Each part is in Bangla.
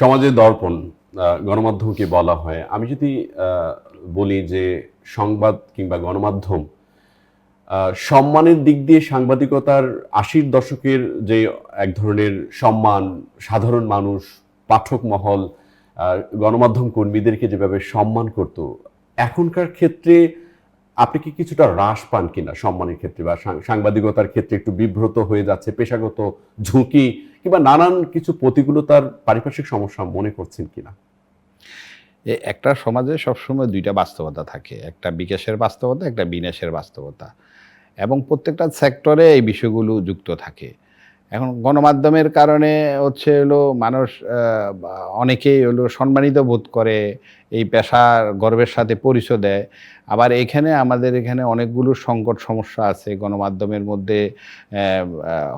সমাজের দর্পণ গণমাধ্যমকে বলা হয়। আমি যদি বলি যে সংবাদ কিংবা গণমাধ্যম সম্মানের দিক দিয়ে সাংবাদিকতার আশির দশকের যে এক ধরনের সম্মান, সাধারণ মানুষ, পাঠক মহল গণমাধ্যম কর্মীদেরকে যেভাবে সম্মান করত, এখনকার ক্ষেত্রে আপনি কি কিছুটা হ্রাস পান কিনা সম্মানের ক্ষেত্রে বা সাংবাদিকতার ক্ষেত্রে একটু বিব্রত হয়ে যাচ্ছে, পেশাগত ঝুঁকি কিংবা নানান কিছু প্রতিকূলতার পারিপার্শ্বিক সমস্যা মনে করছেন কিনা? একটা সমাজে সবসময় দুইটা বাস্তবতা থাকে, একটা বিকাশের বাস্তবতা, একটা বিনাশের বাস্তবতা। এবং প্রত্যেকটা সেক্টরে এই বিষয়গুলো যুক্ত থাকে। এখন গণমাধ্যমের কারণে হচ্ছে হলো মানুষ অনেকেই হলো সম্মানিত বোধ করে, এই পেশার গর্বের সাথে পরিচয় দেয়। আবার এখানে আমাদের এখানে অনেকগুলো সংকট সমস্যা আছে, গণমাধ্যমের মধ্যে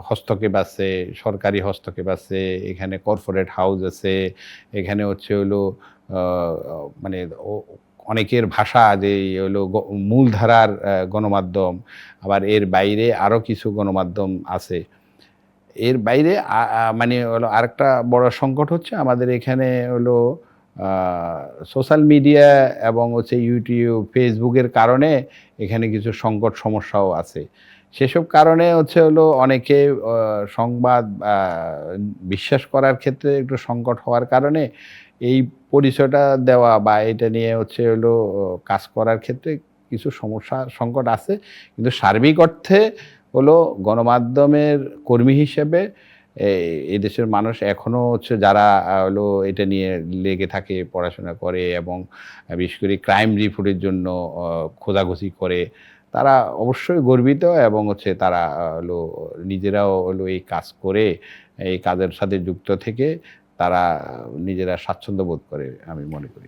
হস্তক্ষেপ আছে, সরকারি হস্তক্ষেপ আছে, এখানে কর্পোরেট হাউস আছে, এখানে হচ্ছে হলো মানে অনেকের ভাষা যে হলো মূলধারার গণমাধ্যম, আবার এর বাইরে আরও কিছু গণমাধ্যম আছে। এর বাইরে মানে হলো আরেকটা বড় সংকট হচ্ছে আমাদের এখানে হলো সোশ্যাল মিডিয়া এবং হচ্ছে ইউটিউব ফেসবুকের কারণে এখানে কিছু সংকট সমস্যাও আছে। সেসব কারণে হচ্ছে হলো অনেকে সংবাদ বিশ্বাস করার ক্ষেত্রে একটু সংকট হওয়ার কারণে এই পরিচয়টা দেওয়া বা এটা নিয়ে হচ্ছে হলো কাজ করার ক্ষেত্রে কিছু সমস্যা, সংকট আছে। কিন্তু সার্বিক অর্থে হলো গণমাধ্যমের কর্মী হিসেবে এই- দেশের মানুষ এখনও হচ্ছে যারা হলো এটা নিয়ে লেগে থাকে, পড়াশোনা করে এবং বিশেষ করে ক্রাইম রিপোর্টের জন্য খোঁজাখুঁজি করে, তারা অবশ্যই গর্বিত এবং হচ্ছে তারা হলো নিজেরাও হলো এই কাজ করে, এই কাজের সাথে যুক্ত থেকে তারা নিজেরা স্বাচ্ছন্দ্য বোধ করে, আমি মনে করি।